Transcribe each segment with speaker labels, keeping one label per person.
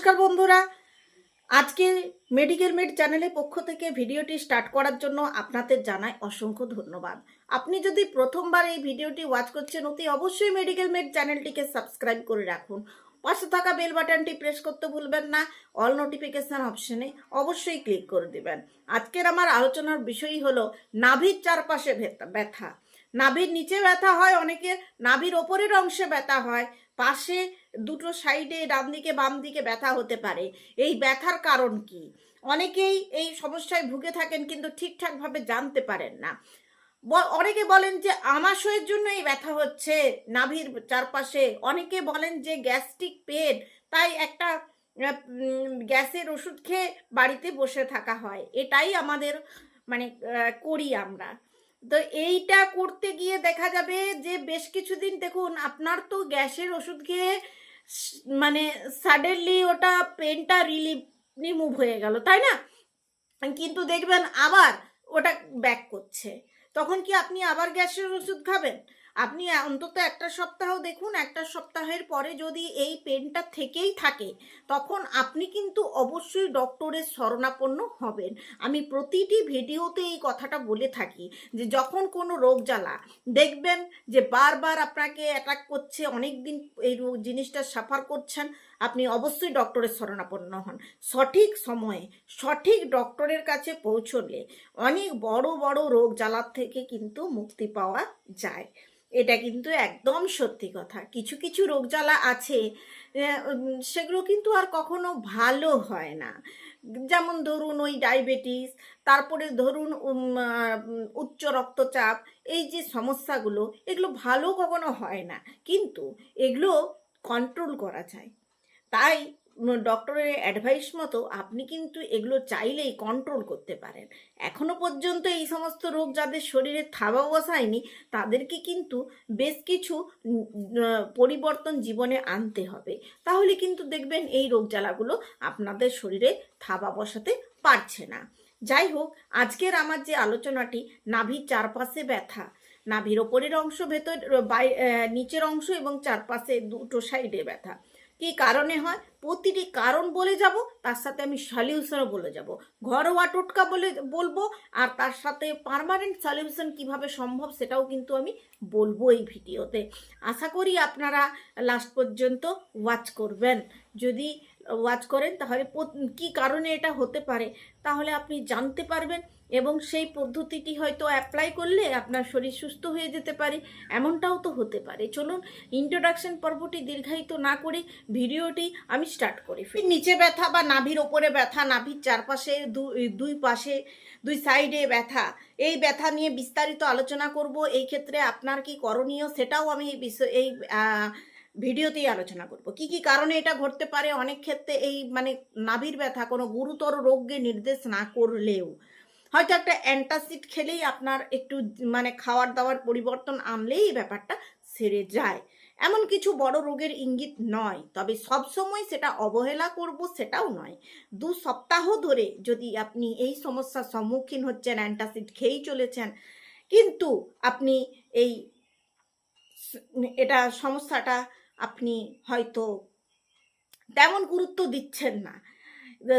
Speaker 1: নমস্কার বন্ধুরা। আজকে মেডিকেল মেড চ্যানেলের পক্ষ থেকে ভিডিওটি স্টার্ট করার জন্য আপনাদের জানাই অসংখ্য ধন্যবাদ। আপনি যদি প্রথমবার এই ভিডিওটি ওয়াচ করছেন, অতি অবশ্যই মেডিকেল মেড চ্যানেলটিকে সাবস্ক্রাইব করে রাখুন। পাশে থাকা বেল বাটনটি প্রেস করতে ভুলবেন না। অল নোটিফিকেশান অপশনে অবশ্যই ক্লিক করে দিবেন। আজকের আমার আলোচনার বিষয় হলো নাভির চারপাশে ব্যথা। নাভির নিচে ব্যথা হয় অনেকের, নাভির ওপরের অংশে ব্যথা হয়। পাশে দুটো সাইডে ডান দিকে বাম দিকে ব্যথা হতে পারে। এই ব্যথার কারণ কি? অনেকেই এই সমস্যায় ভুগে থাকেন কিন্তু ঠিকঠাকভাবে জানতে পারেন না। অনেকে বলেন যে আমাশয়ের জন্য এই ব্যথা হচ্ছে। নাভির চারপাশে অনেকে বলেন যে গ্যাস্ট্রিক পেন, তাই একটা গ্যাসের ওষুধ খেয়ে বাড়িতে বসে থাকা হয়। এটাই আমাদের মানে করি আমরা। তো এইটা করতে গিয়ে দেখা যাবে যে বেশ কিছুদিন দেখুন, আপনার তো গ্যাসের ওষুধ খেয়ে মানে সাডেনলি ওটা পেনটা রিলিভ রিমুভ হয়ে গেল, তাই না? কিন্তু দেখবেন আবার ওটা ব্যাক করছে। তখন কি আপনি আবার গ্যাসের ওষুধ খাবেন? আপনি অন্তত একটা সপ্তাহ দেখুন, একটা সপ্তাহের পরে যদি এই পেনটা থেকেই থাকে, তখন আপনি কিন্তু অবশ্যই ডক্টরের শরণাপন্ন হবেন। আমি প্রতিটি ভিডিওতে এই কথাটা বলে থাকি যে যখন কোনো রোগ জ্বালা, দেখবেন যে বারবার আপনাকে অ্যাটাক করছে অনেক দিন এই জিনিসটা সাফার করছেন আপনি অবশ্যই ডক্টরের শরণাপন্ন হন। সঠিক সময়ে, সঠিক ডক্টরের কাছে পৌঁছলে অনেক বড় বড় রোগ জ্বালার থেকে কিন্তু মুক্তি পাওয়া যায়। এটা কিন্তু একদম সত্যি কথা। কিছু কিছু রোগ জ্বালা আছে সেগুলো কিন্তু আর কখনো ভালো হয় না। যেমন ধরুন ওই ডায়াবেটিস তারপরে ধরুন উচ্চ রক্তচাপ, এই যে সমস্যাগুলো, এগুলো ভালো কখনো হয় না। কিন্তু এগুলো কন্ট্রোল করা যায়। তাই ডক্টরের অ্যাডভাইস মতো আপনি কিন্তু এগুলো চাইলেই কন্ট্রোল করতে পারেন। এখনও পর্যন্ত এই সমস্ত রোগ যাদের শরীরে থাবা বসায়নি, তাদেরকে কিন্তু বেশ কিছু পরিবর্তন জীবনে আনতে হবে। তাহলে কিন্তু দেখবেন এই রোগ জ্বালাগুলো আপনাদের শরীরে থাবা বসাতে পারছে না। যাই হোক, আজকের আমার যে আলোচনাটি, নাভির চারপাশে ব্যথা, নাভির ওপরের অংশ ভেতর, বাই- নিচের অংশ এবং চারপাশে দুটো সাইডে ব্যথা কি কারণে হয়? প্রতিটি কারণ বলে যাব, তার সাথে আমি সলিউশনও বলে যাব। ঘরোয়া টোটকা বলে বলব, আর তার সাথে পারমানেন্ট সলিউশন কীভাবে সম্ভব সেটাও কিন্তু আমি বলব এই ভিডিওতে। আশা করি আপনারা লাস্ট পর্যন্ত ওয়াচ করবেন। যদি ওয়াচ করেন, তাহলে কি কারণে এটা হতে পারে? তাহলে আপনি জানতে পারবেন এবং সেই পদ্ধতিটি হয়তো অ্যাপ্লাই করলে আপনার শরীর সুস্থ হয়ে যেতে পারে। এমনটাও তো হতে পারে। চলুন ইন্ট্রোডাকশন পর্বটি দীর্ঘায়িত না করে ভিডিওটি আমি স্টার্ট করি। নিচে ব্যথা বা নাভির ওপরে ব্যথা, নাভির চারপাশে দুই পাশে, দুই সাইডে ব্যথা, এই ব্যথা নিয়ে বিস্তারিত আলোচনা করব। এই ক্ষেত্রে আপনার কি করণীয় সেটাও আমি এই বিষয়, এই ভিডিওতেই আলোচনা করব। কি কি কারণে এটা ঘটতে পারে? অনেক ক্ষেত্রে এই মানে নাভির ব্যথা, কোনো গুরুতর রোগকে নির্দেশ না করলেও। হয়তো একটা অ্যান্টাসিড খেলেই আপনার একটু মানে খাওয়ার দাওয়ার পরিবর্তন আনলেই এই ব্যাপারটা সেরে যায়। এমন কিছু বড় রোগের ইঙ্গিত নয়, তবে সব সময় সেটা অবহেলা করব সেটাও নয়। দু সপ্তাহ ধরে যদি আপনি এই সমস্যার সম্মুখীন হচ্ছেন, অ্যান্টাসিড খেয়েই চলেছেন, কিন্তু আপনি এই এটা সমস্যাটা আপনি হয়তো তেমন গুরুত্ব দিচ্ছেন না।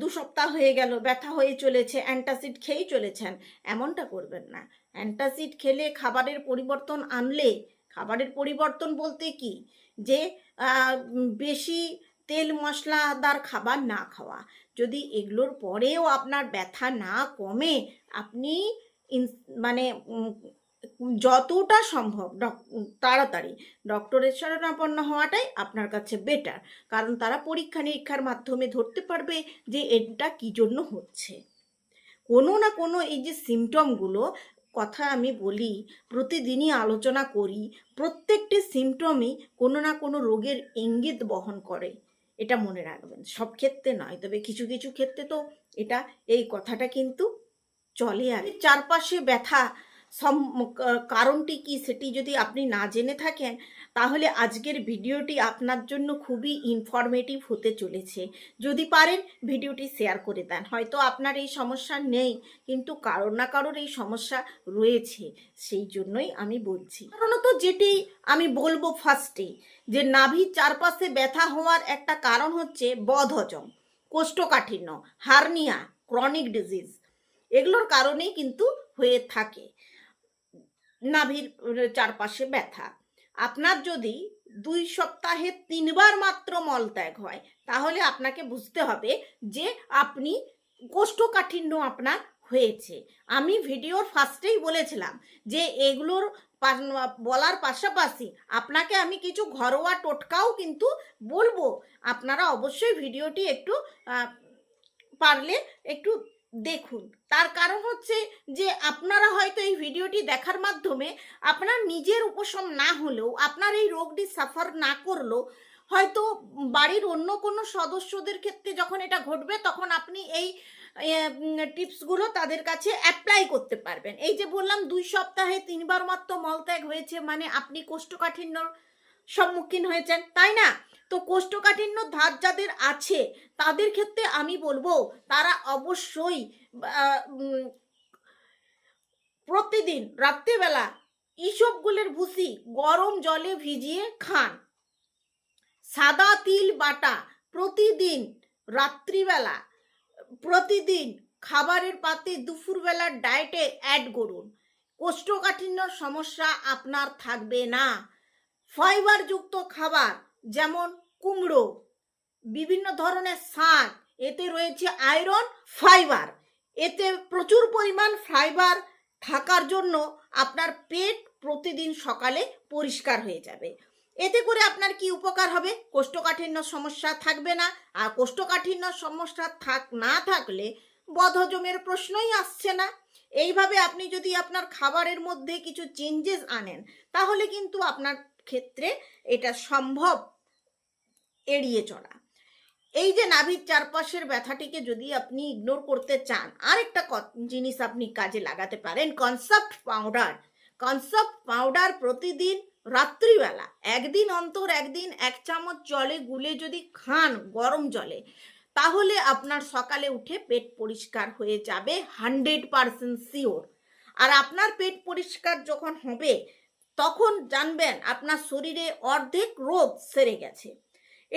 Speaker 1: দু সপ্তাহ হয়ে গেল, ব্যথা হয়ে চলেছে, অ্যান্টাসিড খেয়েই চলেছেন, এমনটা করবেন না। অ্যান্টাসিড খেলে খাবারের পরিবর্তন আনলে, খাবারের পরিবর্তন বলতে কি? যে বেশি তেল মশলাদার খাবার না খাওয়া। যদি এগুলোর পরেও আপনার ব্যথা না কমে, আপনি মানে যতটা সম্ভব তাড়াতাড়ি। ডক্টরের শরণাপন্ন হওয়াটাই আপনার কাছে বেটার কারণ তারা পরীক্ষা নিরীক্ষার মাধ্যমে ধরতে পারবে যে এটা কি জন্য হচ্ছে। কোনো না কোনো এই যে সিমটমগুলো কথা আমি বলি, প্রতিদিনই আলোচনা করি, প্রত্যেকটি সিমটমই কোনো না কোনো রোগের ইঙ্গিত বহন করে, এটা মনে রাখবেন। সব ক্ষেত্রে নয়, তবে কিছু কিছু ক্ষেত্রে তো এটা এই কথাটা কিন্তু চলে আর চারপাশে ব্যথা সম কারণটি কি সেটি যদি আপনি না জেনে থাকেন, তাহলে আজকের ভিডিওটি আপনার জন্য খুবই ইনফরমেটিভ হতে চলেছে। যদি পারেন ভিডিওটি শেয়ার করে দেন। হয়তো আপনার এই সমস্যা নেই, কিন্তু কারোর না কারোর এই সমস্যা রয়েছে, সেই জন্যই আমি বলছি। সাধারণত যেটি আমি বলব ফার্স্টে যে নাভির চারপাশে ব্যথা হওয়ার একটা কারণ হচ্ছে বদহজম, কোষ্ঠকাঠিন্য, হার্নিয়া ক্রনিক ডিজিজ এগুলোর কারণেই কিন্তু হয়ে থাকে। নাভির চারপাশে ব্যথা। আপনার যদি দুই সপ্তাহে তিনবার মাত্র মলত্যাগ হয়, তাহলে আপনাকে বুঝতে হবে যে আপনি কোষ্ঠকাঠিন্য আপনার হয়েছে। আমি ভিডিওর ফার্স্টেই বলেছিলাম যে এগুলোর বলার পাশাপাশি আপনাকে আমি কিছু ঘরোয়া টোটকাও কিন্তু বলব। আপনারা অবশ্যই ভিডিওটি একটু পারলে একটু দেখুন। তার কারণ হচ্ছে যে আপনারা হয়তো এই ভিডিওটি দেখার মাধ্যমে আপনার নিজের উপশম না হলেও, আপনার এই রোগটি সাফার না করলেও হয়তো বাড়ির অন্য কোনো সদস্যদের ক্ষেত্রে যখন এটা ঘটবে, তখন আপনি এই টিপসগুলো তাদের কাছে অ্যাপ্লাই করতে পারবেন। এই যে বললাম, দুই সপ্তাহে তিনবার মাত্র মলত্যাগ হয়েছে মানে আপনি কোষ্ঠকাঠিন্যর সম্মুখীন হয়েছেন, তাই না? তো কোষ্ঠকাঠিন্য ধাত যাদের আছে, তাদের ক্ষেত্রে আমি বলব তারা অবশ্যই প্রতিদিন রাত্রেবেলা ইসবগুলের ভুসি গরম জলে ভিজিয়ে খান। সাদা তিল বাটা প্রতিদিন রাত্রিবেলা, প্রতিদিন খাবারের পাতে দুপুরবেলার ডায়েটে অ্যাড করুন। কোষ্ঠকাঠিন্যর সমস্যা আপনার থাকবে না। ফাইবারযুক্ত খাবার যেমন কুমড়ো, বিভিন্ন ধরনের শাক, এতে রয়েছে আয়রন ফাইবার এতে প্রচুর পরিমাণ ফাইবার থাকার জন্য আপনার পেট প্রতিদিন সকালে পরিষ্কার হয়ে যাবে। এতে করে আপনার কি উপকার হবে? কোষ্ঠকাঠিন্য সমস্যা থাকবে না। আর কোষ্ঠকাঠিন্য সমস্যা থাক, না থাকলে বদহজমের প্রশ্নই আসছে না। এইভাবে আপনি যদি আপনার খাবারের মধ্যে কিছু চেঞ্জেস আনেন, তাহলে কিন্তু আপনার ক্ষেত্রে এটা সম্ভব। এড়িয়ে চলা। এই যে নাভির চারপাশের ব্যথাটিকে যদি আপনি ইগনোর করতে চান, আরেকটা জিনিস আপনি কাজে লাগাতে পারেন কনসেপ্ট পাউডার কনসেপ্ট পাউডার প্রতিদিন রাত্রিবেলা, একদিন অন্তর, একদিন এক চামচ জলে গুলে যদি খান গরম জলে, তাহলে আপনার সকালে উঠে পেট পরিষ্কার হয়ে যাবে হান্ড্রেড পারসেন্ট শিওর আর আপনার পেট পরিষ্কার যখন হবে, তখন জানবেন আপনার শরীরে অর্ধেক রোগ সেরে গেছে।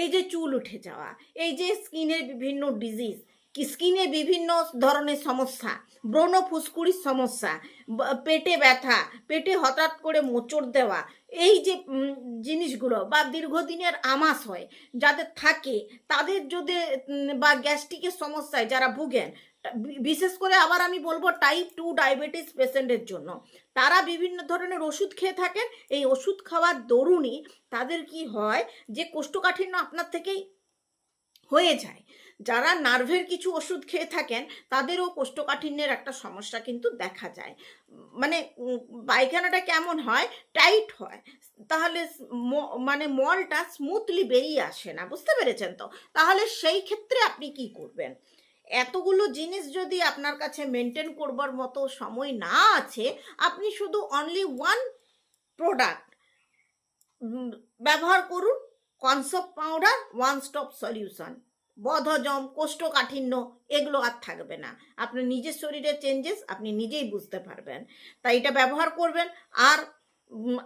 Speaker 1: এই যে চুল উঠে যাওয়া, এই যে স্কিনের বিভিন্ন ডিজিজ স্কিনে বিভিন্ন ধরনের সমস্যা, ব্রণ ফুসকুড়ির সমস্যা পেটে ব্যথা, পেটে হঠাৎ করে মোচড় দেওয়া, এই যে জিনিসগুলো বা দীর্ঘদিনের আমাস হয়, যাদের থাকে, তাদের যদি বা গ্যাস্ট্রিকের সমস্যায় যারা ভুগেন বিশেষ করে আবার আমি বলব টাইপ টু ডায়াবেটিস পেশেন্টের জন্য। তারা বিভিন্ন ধরনের ওষুধ খেয়ে থাকেন, এই ওষুধ খাওয়ার দরুনই তাদের কি হয় যে কোষ্ঠকাঠিন্য আপনার থেকেই হয়ে যায়। যারা নার্ভের কিছু ওষুধ খেয়ে থাকেন, তাদেরও কোষ্ঠকাঠিন্যের একটা সমস্যা কিন্তু দেখা যায়। মানে পায়খানাটা কেমন হয়? টাইট হয়। তাহলে মানে মলটা স্মুথলি বেরিয়ে আসে না। বুঝতে পেরেছেন তো? তাহলে সেই ক্ষেত্রে আপনি কি করবেন? এতগুলো জিনিস যদি আপনার কাছে মেনটেন করবার মতো সময় না আছে, আপনি শুধু অনলি ওয়ান প্রোডাক্ট ব্যবহার করুন concept powder one stop solution বদহজম কোষ্ঠকাঠিন্য, এগুলো আর থাকবে না। আপনার নিজের শরীরের চেঞ্জেস আপনি নিজেই বুঝতে পারবেন। তাই এটা ব্যবহার করবেন। আর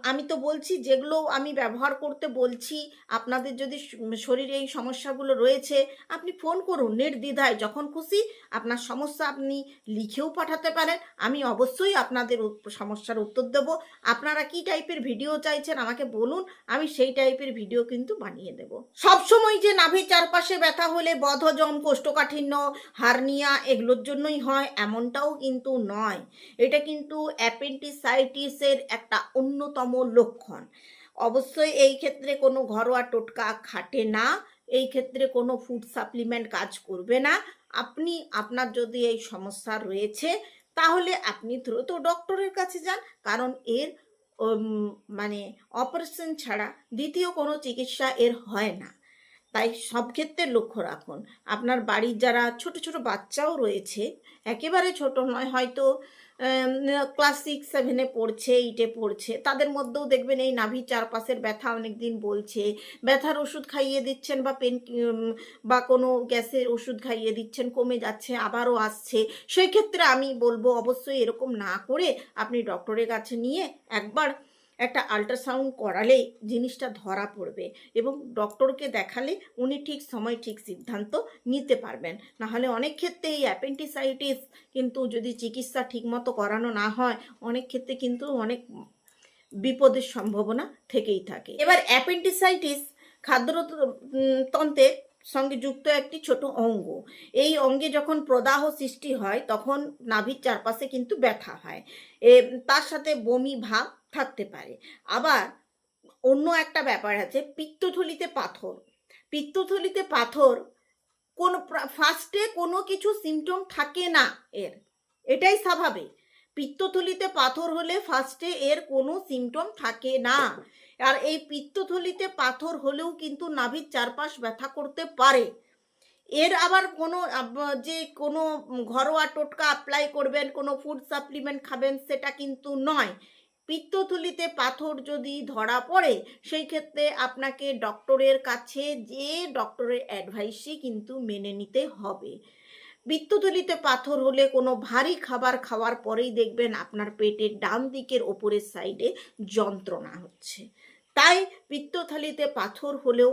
Speaker 1: আমি তো বলছি যেগুলো আমি ব্যবহার করতে বলছি, আপনাদের যদি শরীরে এই সমস্যাগুলো রয়েছে, আপনি ফোন করুন নির্দ্বিধায়। যখন খুশি আপনার সমস্যা আপনি লিখেও পাঠাতে পারেন, আমি অবশ্যই আপনাদের সমস্যার উত্তর দেব। আপনারা কি টাইপের ভিডিও চাইছেন আমাকে বলুন, আমি সেই টাইপের ভিডিও কিন্তু বানিয়ে দেব। সবসময় যে নাভির চারপাশে ব্যথা হলে বদহজম, কোষ্ঠকাঠিন্য, হার্নিয়া এগুলোর জন্যই হয়, এমনটাও কিন্তু নয়। এটা কিন্তু অ্যাপেন্ডিসাইটিসের একটা অন্যতম লক্ষণ। অবশ্যই এই ক্ষেত্রে কোনো ঘরোয়া টোটকা খাটে না, এই ক্ষেত্রে কোনো ফুড সাপ্লিমেন্ট কাজ করবে না। আপনি, আপনার যদি এই সমস্যা রয়েছে, তাহলে আপনি দ্রুত ডক্টরের কাছে যান, কারণ এর মানে অপারেশন ছাড়া দ্বিতীয় কোনো চিকিৎসা এর হয় না। তাই সব ক্ষেত্রে লক্ষ্য রাখুন। আপনার বাড়ির যারা ছোট ছোট বাচ্চাও রয়েছে, একেবারে ছোট নয়, হয়তো ক্লাস সিক্স সেভেনে পড়ছে এইটে পড়ছে। তাদের মধ্যেও দেখবেন এই নাভি চারপাশের ব্যথা অনেক দিন বলছে। ব্যথার ওষুধ খাইয়ে দিচ্ছেন বা পেন বা কোনো গ্যাসের ওষুধ খাইয়ে দিচ্ছেন, কমে যাচ্ছে, আবারও আসছে। সেই ক্ষেত্রে আমি বলব, অবশ্যই এরকম না করে আপনি ডক্টরের কাছে নিয়ে একবার একটা আল্ট্রাসাউন্ড করালেই জিনিসটা ধরা পড়বে এবং ডক্টরকে দেখালে উনি ঠিক সময়, ঠিক সিদ্ধান্ত নিতে পারবেন। নাহলে অনেক ক্ষেত্রে এই অ্যাপেন্টিসাইটিস কিন্তু যদি চিকিৎসা ঠিকমতো করানো না হয়, অনেক ক্ষেত্রে কিন্তু অনেক বিপদের সম্ভাবনা থেকেই থাকে। এবার অ্যাপেন্ডিসাইটিস খাদ্যতন্ত্রের সঙ্গে যুক্ত একটি ছোট অঙ্গ। এই অঙ্গে যখন প্রদাহ সৃষ্টি হয়, তখন নাভির চারপাশে কিন্তু ব্যথা হয়। এ, তার সাথে বমি, ভাব থাকতে পারে। আবার অন্য একটা ব্যাপার আছে, পিত্তথলিতে পাথর। পিত্তথলিতে পাথর কোন ফার্স্টে কোনো কিছু সিমটম থাকে না এর। এটাই স্বাভাবিক। পিত্তথলিতে পাথর হলে ফার্স্টে এর কোনো সিমটম থাকে না। আর এই পিত্তথলিতে পাথর হলেও কিন্তু নাভির চারপাশ ব্যথা করতে পারে। এর আবার কোনো যে কোনো ঘরোয়া টোটকা অ্যাপ্লাই করবেন, কোনো ফুড সাপ্লিমেন্ট খাবেন, সেটা কিন্তু নয়। পিত্তথলিতে পাথর যদি ধরা পড়ে, সেই ক্ষেত্রে আপনাকে ডক্টরের কাছে যে ডক্টরের অ্যাডভাইসই কিন্তু মেনে নিতে হবে। পিত্তথলিতে পাথর হলে কোনো ভারী খাবার খাওয়ার পরেই দেখবেন আপনার পেটের ডান দিকের ওপরের সাইডে যন্ত্রণা হচ্ছে। তাই পিত্তথলিতে পাথর হলেও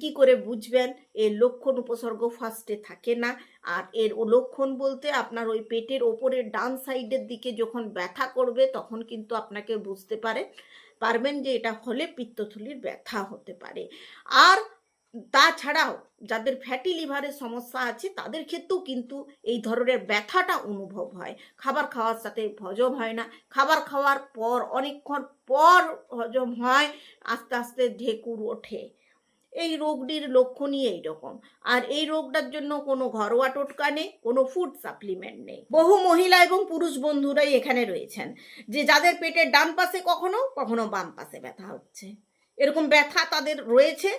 Speaker 1: কি করে বুঝবেন? এর লক্ষণ উপসর্গ ফার্স্টে থাকে না। আর এর লক্ষণ বলতে আপনার ওই পেটের ওপরের ডান সাইডের দিকে যখন ব্যথা করবে, তখন কিন্তু আপনাকে বুঝতে পারে, পারবেন যে এটা হলে পিত্তথলির ব্যথা হতে পারে। আর তাছাড়াও যাদের ফ্যাটি লিভারের সমস্যা আছে, তাদের ক্ষেত্রেও কিন্তু এই ধরনের ব্যথাটা অনুভব হয়। খাবার খাওয়ার সাথে হজম হয় না। খাবার খাওয়ার পর, অনেকক্ষণ পর হজম হয়, আস্তে আস্তে ঢেকুর ওঠে। এই রোগটির লক্ষণই এইরকম। আর এই রোগটার জন্য কোনো ঘরোয়া টোটকা নেই, কোনো ফুড সাপ্লিমেন্ট নেই। বহু মহিলা এবং পুরুষ বন্ধুরাই এখানে রয়েছেন, যে যাদের পেটের ডান পাশে কখনো কখনো বাম পাশে ব্যথা হচ্ছে। এরকম ব্যথা তাদের রয়েছে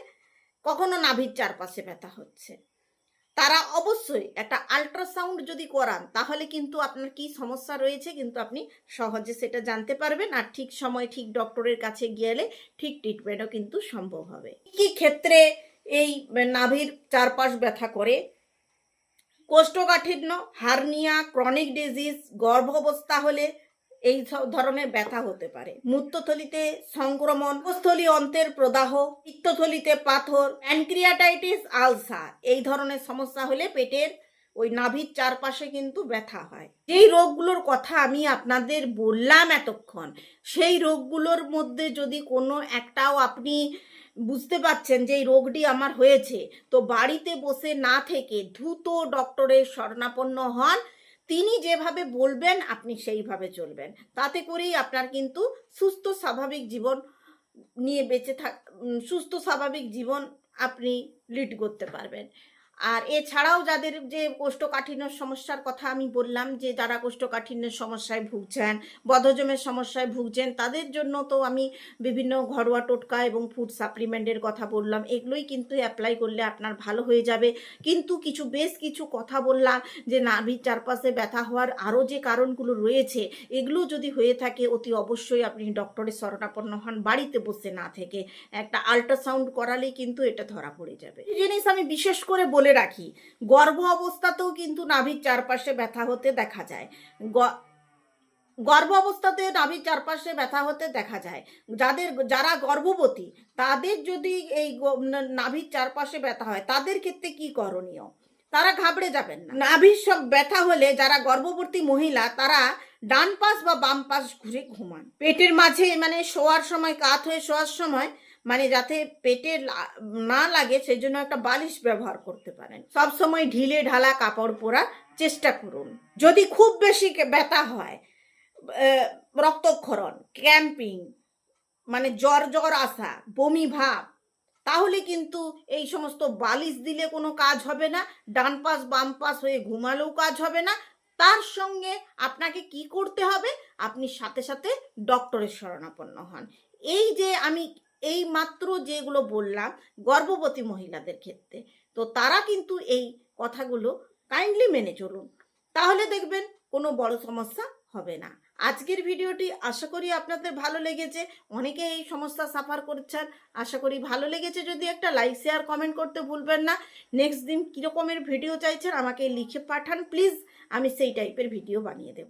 Speaker 1: কখনো নাভির চারপাশে ব্যথা হচ্ছে। তারা অবশ্যই একটা আল্ট্রাসাউন্ড যদি করান, তাহলে কিন্তু আপনার কি সমস্যা রয়েছে কিন্তু আপনি সহজে সেটা জানতে পারবেন। আর ঠিক সময় ঠিক ডক্টরের কাছে গেলে ঠিক ট্রিটমেন্টও কিন্তু সম্ভব হবে। কি ক্ষেত্রে এই নাভির চারপাশ ব্যথা করে? কোষ্ঠকাঠিন্য, হার্নিয়া ক্রনিক ডিজিজ গর্ভাবস্থা হলে এই সব ধরনের ব্যথা হতে পারে। মূত্রথলিতে সংক্রমণ উপস্থলী অন্তের প্রদাহ, পিত্তথলিতে পাথর, প্যানক্রিয়াটাইটিস, আলসার। এই ধরনের সমস্যা হলে পেটের ওই নাভির চারপাশে কিন্তু ব্যথা হয়। যেই রোগগুলোর কথা আমি আপনাদের বললাম এতক্ষণ, সেই রোগগুলোর মধ্যে যদি কোনো একটাও আপনি বুঝতে পারছেন যে এই রোগটি আমার হয়েছে, তো বাড়িতে বসে না থেকে দ্রুত ডক্টরের শরণাপন্ন হন। তিনি যেভাবে বলবেন, আপনি সেইভাবে চলবেন। তাতে করেই আপনার কিন্তু সুস্থ, স্বাভাবিক জীবন নিয়ে বেঁচে থাক সুস্থ, স্বাভাবিক জীবন আপনি লিড করতে পারবেন। আর এছাড়াও যাদের যে কোষ্ঠকাঠিন্যর সমস্যার কথা আমি বললাম, যে যারা কোষ্ঠকাঠিন্যের সমস্যায় ভুগছেন, বদহজমের সমস্যায় ভুগছেন, তাদের জন্য তো আমি বিভিন্ন ঘরোয়া টোটকা এবং ফুড সাপ্লিমেন্টের কথা বললাম। এগুলোই কিন্তু অ্যাপ্লাই করলে আপনার ভালো হয়ে যাবে। কিন্তু কিছু, বেশ কিছু কথা বললাম, যে নাভির চারপাশে ব্যথা হওয়ার আরও যে কারণগুলো রয়েছে, এগুলো যদি হয়ে থাকে, অতি অবশ্যই আপনি ডক্টরের শরণাপন্ন হন, বাড়িতে বসে না থেকে। একটা আল্ট্রাসাউন্ড করালেই কিন্তু এটা ধরা পড়ে যাবে। জিনিস আমি বিশেষ করে বলে রাখি, গর্ভ অবস্থাতেও কিন্তু নাভির চারপাশে ব্যথা হতে দেখা যায়। গর্ভ অবস্থাতে নাভির চারপাশে ব্যথা হতে দেখা যায়। যাদের, যারা গর্ভবতী, তাদের যদি এই নাভির চারপাশে ব্যথা হয়, তাদের ক্ষেত্রে কি করণীয়? তারা ঘাবড়ে যাবেন না। নাভির সব ব্যথা হলে যারা গর্ভবতী মহিলা, তারা ডান পাশ বা বাম পাশ ঘুরে ঘুমান। পেটের মাঝে মানে শোয়ার সময়, কাত হয়ে শোয়ার সময় মানে যাতে পেটে না লাগে সেই জন্য একটা বালিশ ব্যবহার করতে পারেন। সব সময় ঢিলে ঢালা কাপড় পরার চেষ্টা করুন। যদি খুব বেশি ব্যথা হয় রক্তক্ষরণ ক্যাম্পিং মানে জ্বর জ্বর আসা, বমি ভাব, তাহলে কিন্তু এই সমস্ত বালিশ দিলে কোনো কাজ হবে না, ডান পাশ বাম পাশ হয়ে ঘুমালেও কাজ হবে না। তার সঙ্গে আপনাকে কি করতে হবে? আপনি সাথে সাথে ডক্টরের শরণাপন্ন হন। এই যে আমি এই মাত্র যেগুলো বললাম, গর্ভবতী মহিলাদের ক্ষেত্রে, তো তারা কিন্তু এই কথাগুলো কাইন্ডলি মেনে চলুন। তাহলে দেখবেন কোনো বড় সমস্যা হবে না। আজকের ভিডিওটি আশা করি আপনাদের ভালো লেগেছে। অনেকে এই সমস্যা সাফার করছেন। আশা করি ভালো লেগেছে। যদি একটা লাইক শেয়ার কমেন্ট করতে ভুলবেন না। নেক্সট দিন কীরকমের ভিডিও চাইছেন আমাকে লিখে পাঠান প্লিজ আমি সেই টাইপের ভিডিও বানিয়ে দেবো।